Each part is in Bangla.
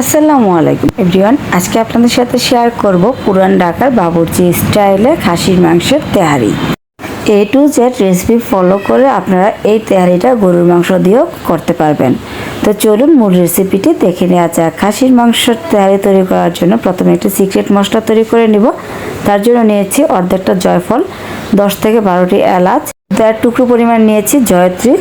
আসসালামু আলাইকুম এভরিওয়ান আজকে আপনাদের সাথে শেয়ার করব পুরান ঢাকার বাবুর্চি স্টাইলে খাসির মাংসের তেহারি। A to Z recipe follow করে আপনারা এই তেহারিটা গরুর মাংস দিয়েও করতে পারবেন। তো চলুন মূল রেসিপিটি দেখে নেওয়া যাক। খাসির মাংসের তেহারি তৈরি করার জন্য প্রথমে একটি সিক্রেট মশলা তৈরি করে নিব। তার জন্য নিয়েছি অর্ধেকটা জয়ফল, দশ থেকে বারোটি এলাচ দেড় টুকরো পরিমাণ নিয়েছি জয়ত্রী,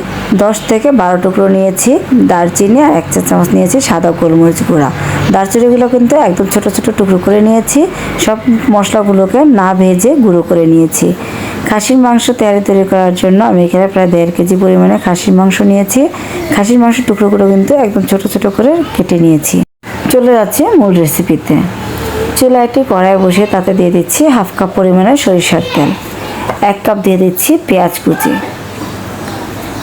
দশ থেকে বারো টুকরো নিয়েছি দারচিনি আর এক চা চামচ নিয়েছি সাদা গোলমরিচ গুঁড়া। দারচিনিগুলো কিন্তু একদম ছোট ছোট টুকরো করে নিয়েছি, সব মশলাগুলোকে না ভেজে গুঁড়ো করে নিয়েছি। খাসির মাংস তৈরি তৈরি করার জন্য আমি এখানে প্রায় দেড় কেজি পরিমাণে খাসির মাংস নিয়েছি। খাসির মাংস টুকরোগুলো কিন্তু একদম ছোট ছোট করে কেটে নিয়েছি। চলে যাচ্ছে মূল রেসিপিতে চুলায় একটি কড়াই বসিয়ে তাতে দিয়ে দিচ্ছি হাফ কাপ পরিমাণে সরিষার তেল। এক কাপ দিয়ে দিচ্ছি পেঁয়াজ কুচি।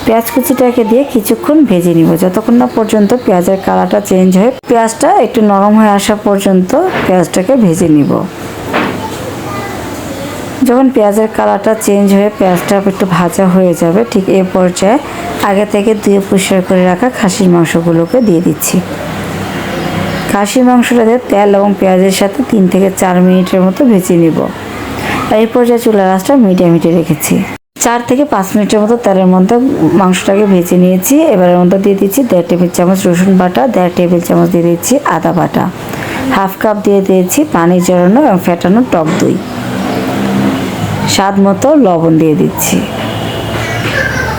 পেঁয়াজ কুচিটাকে দিয়ে কিছুক্ষণ ভেজে নিব। যতক্ষণ না পর্যন্ত পেঁয়াজের কালারটা চেঞ্জ হয়ে, পেঁয়াজটা একটু নরম হয়ে আসা পর্যন্ত পেঁয়াজটাকে ভেজে নিব। যখন পেঁয়াজের কালারটা চেঞ্জ হয়ে পেঁয়াজটা একটু ভাজা হয়ে যাবে, ঠিক এই পর্যায়ে আগে থেকে ধুয়ে পরিষ্কার করে রাখা খাসির মাংসগুলোকে দিয়ে দিচ্ছি। খাসির মাংসটাতে তেল এবং পেঁয়াজের সাথে তিন থেকে চার মিনিটের মতো ভেজে নিব। এই পর্যায়ে চুলা রাসটা মিডিয়াম হিটে রেখেছি। চার থেকে পাঁচ মিনিটের মতো তেলের মধ্যে মাংসটাকে ভেজে নিয়েছি। এবারের মধ্যে দিয়ে দিচ্ছি দেড় টেবিল চামচ রসুন বাটা, দেড় টেবিল চামচ দিয়ে দিচ্ছি আদা বাটা। হাফ কাপ দিয়ে দিয়েছি পানি জড়ানো এবং ফেটানো টক দই। স্বাদ মতো লবণ দিয়ে দিচ্ছি।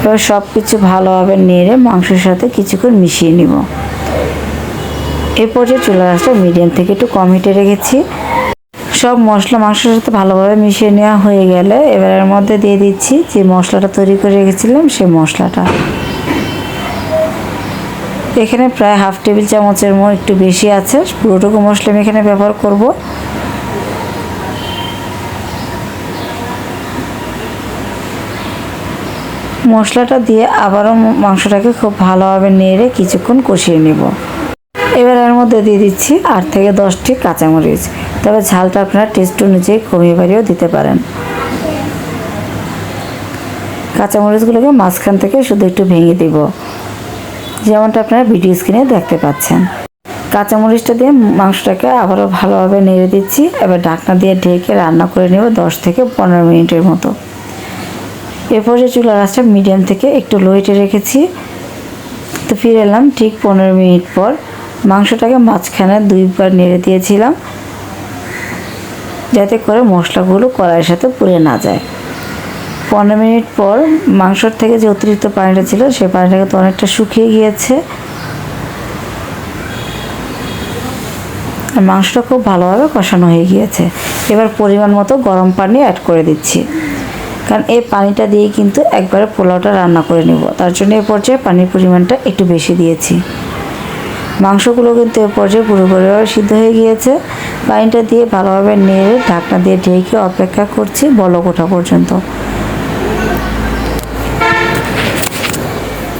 এবার সব কিছু ভালোভাবে নেড়ে মাংসের সাথে কিছুক্ষণ মিশিয়ে নিব। এরপর যে চুলা রাসটা মিডিয়াম থেকে একটু কম হিটে রেখেছি সব মশলা মাংসের সাথে ভালোভাবে মিশিয়ে নেওয়া হয়ে গেলে এবার এর মধ্যে দিয়ে দিচ্ছি যে মশলাটা তৈরি করে রেখেছিলাম, সেই মশলাটা। এখানে প্রায় হাফ টেবিল চামচের মতো একটু বেশি আছে, পুরোটুকু মশলা আমি এখানে ব্যবহার করব। মশলাটা দিয়ে আবারও মাংসটাকে খুব ভালোভাবে নেড়ে কিছুক্ষণ কষিয়ে নেব। এবার এর মধ্যে দিয়ে দিচ্ছি আট থেকে দশটি কাঁচামরিচ। তবে ঝালটা আপনারা টেস্ট অনুযায়ী কমিয়ে বাড়িয়েও দিতে পারেন। কাঁচামরিচগুলোকে মাঝখান থেকে শুধু একটু ভেঙে দিব। যেমনটা আপনারা ভিডিও স্ক্রিনে দেখতে পাচ্ছেন। কাঁচামরিচটা দিয়ে মাংসটাকে আবারও ভালোভাবে নেড়ে দিচ্ছি। এবার ঢাকনা দিয়ে ঢেকে রান্না করে নেব দশ থেকে পনেরো মিনিটের মতো। এরপর যে চুলা রাসটা মিডিয়াম থেকে একটু লোয়েটে রেখেছি। তো ফিরে এলাম ঠিক পনেরো মিনিট পর। মাংসটাকে মাঝখানে দুইবার নেড়ে দিয়েছিলাম, যাতে করে মশলাগুলো কড়াইয়ের সাথে পুড়ে না যায়। পনেরো মিনিট পর মাংসর থেকে যে অতিরিক্ত পানিটা ছিল সেই পানিটাকে তো অনেকটা শুকিয়ে গিয়েছে। আর মাংসটা খুব ভালোভাবে কষানো হয়ে গিয়েছে। এবার পরিমাণ মতো গরম পানি অ্যাড করে দিচ্ছি। কারণ এই পানিটা দিয়ে কিন্তু একবারে পোলাওটা রান্না করে নেব। তার জন্য এ পর্যায়ে পানির পরিমাণটা একটু বেশি দিয়েছি। মাংসগুলো কিন্তু এ পর্যায়ে পুরোপুরিভাবে সিদ্ধ হয়ে গিয়েছে। পানিটা দিয়ে ভালোভাবে নেড়ে ঢাকনা দিয়ে ঢেকে অপেক্ষা করছি বলক ওঠা পর্যন্ত।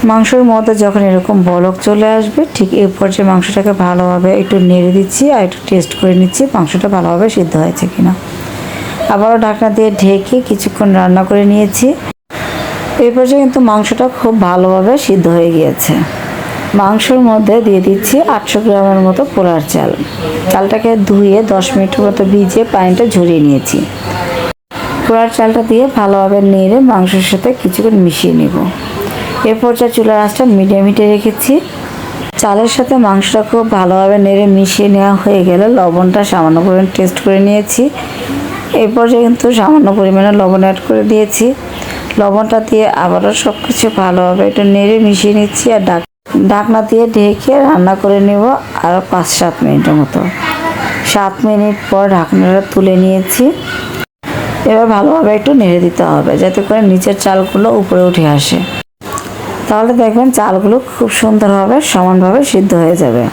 মাংসের মধ্যে যখন এরকম বলক চলে আসবে, ঠিক এই পর্যায়ে মাংসটাকে ভালোভাবে একটু নেড়ে দিচ্ছি আর একটু টেস্ট করে নিচ্ছি মাংসটা ভালোভাবে সিদ্ধ হয়েছে কিনা। আবারও ঢাকনা দিয়ে ঢেকে কিছুক্ষণ রান্না করে নিয়েছি। এই পর্যায়ে কিন্তু মাংসটা খুব ভালোভাবে সিদ্ধ হয়ে গিয়েছে। মাংসর মধ্যে দিয়ে দিচ্ছি আটশো গ্রামের মতো পোলার চাল। চালটাকে ধুয়ে দশ মিনিট মতো ভিজিয়ে পানিটা ঝরিয়ে নিয়েছি। পোলার চালটা দিয়ে ভালোভাবে নেড়ে মাংসের সাথে কিছুক্ষণ মিশিয়ে নেব। এরপর যা চুলার আঁচটা মিডিয়াম হিটে রেখেছি। চালের সাথে মাংসটা খুব ভালোভাবে নেড়ে মিশিয়ে নেওয়া হয়ে গেলে লবণটা সামান্য পরিমাণ টেস্ট করে নিয়েছি। এরপর কিন্তু সামান্য পরিমাণে লবণ অ্যাড করে দিয়েছি। লবণটা দিয়ে আবারও সব কিছু ভালোভাবে একটু নেড়ে মিশিয়ে নিচ্ছি আর ডাক ঢাকনা দিয়ে ঢেকে রান্না করে নেব আরও পাঁচ সাত মিনিটের মতো। সাত মিনিট পর ঢাকনাটা তুলে নিয়েছি। এবার ভালোভাবে একটু নেড়ে দিতে হবে যাতে করে নিচের চালগুলো উপরে উঠে আসে। তাহলে দেখবেন চালগুলো খুব সুন্দরভাবে সমানভাবে সিদ্ধ হয়ে যাবে।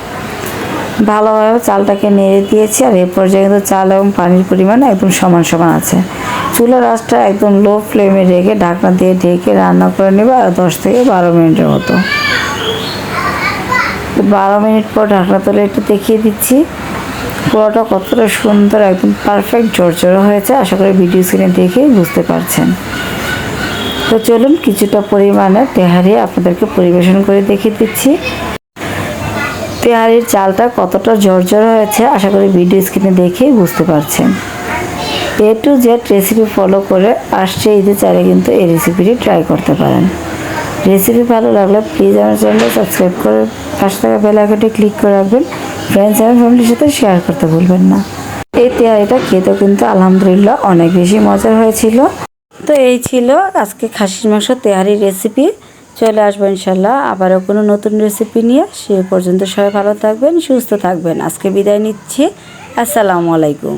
ভালোভাবে চালটাকে নেড়ে দিয়েছি আর এই পর্যায়ে কিন্তু চাল এবং পানির পরিমাণ একদম সমান সমান আছে। চুলার আঁচটা একদম লো ফ্লেমে রেখে ঢাকনা দিয়ে ঢেকে রান্না করে নেবে আর দশ থেকে বারো মিনিটের মতো। বারো মিনিট পর ঢাকনা তুলে একটু দেখিয়ে দিচ্ছি। পুরোটা কতটা সুন্দর, একদম পারফেক্ট ঝরঝরে হয়েছে। আশা করি ভিডিও স্ক্রিনে দেখেই বুঝতে পারছেন। তো চলুন কিছুটা পরিমাণে তেহারি আপনাদেরকে পরিবেশন করে দেখিয়ে দিচ্ছি। তেহারির চালটা কতটা জর্জর হয়েছে, আশা করি ভিডিও স্ক্রিনে দেখেই বুঝতে পারছেন। A to Z recipe follow করে আসছে ঈদের চালে কিন্তু এই রেসিপিটি ট্রাই করতে পারেন। রেসিপি ভালো লাগলে প্লিজ আমার চ্যানেলটা সাবস্ক্রাইব করে পাশে থাকা বেল আইকনটি ক্লিক করে রাখবেন। ফ্রেন্ডস অ্যান্ড ফ্যামিলির সাথে শেয়ার করতে ভুলবেন না। এই তেহারিটা খেতেও কিন্তু আলহামদুলিল্লাহ অনেক বেশি মজার হয়েছিল। তো এই ছিল আজকে খাসির মাংস তেহারির রেসিপি চলে আসব ইনশাল্লাহ আবারও কোনো নতুন রেসিপি নিয়ে। সে পর্যন্ত সবাই ভালো থাকবেন, সুস্থ থাকবেন। আজকে বিদায় নিচ্ছি। আসসালামু আলাইকুম।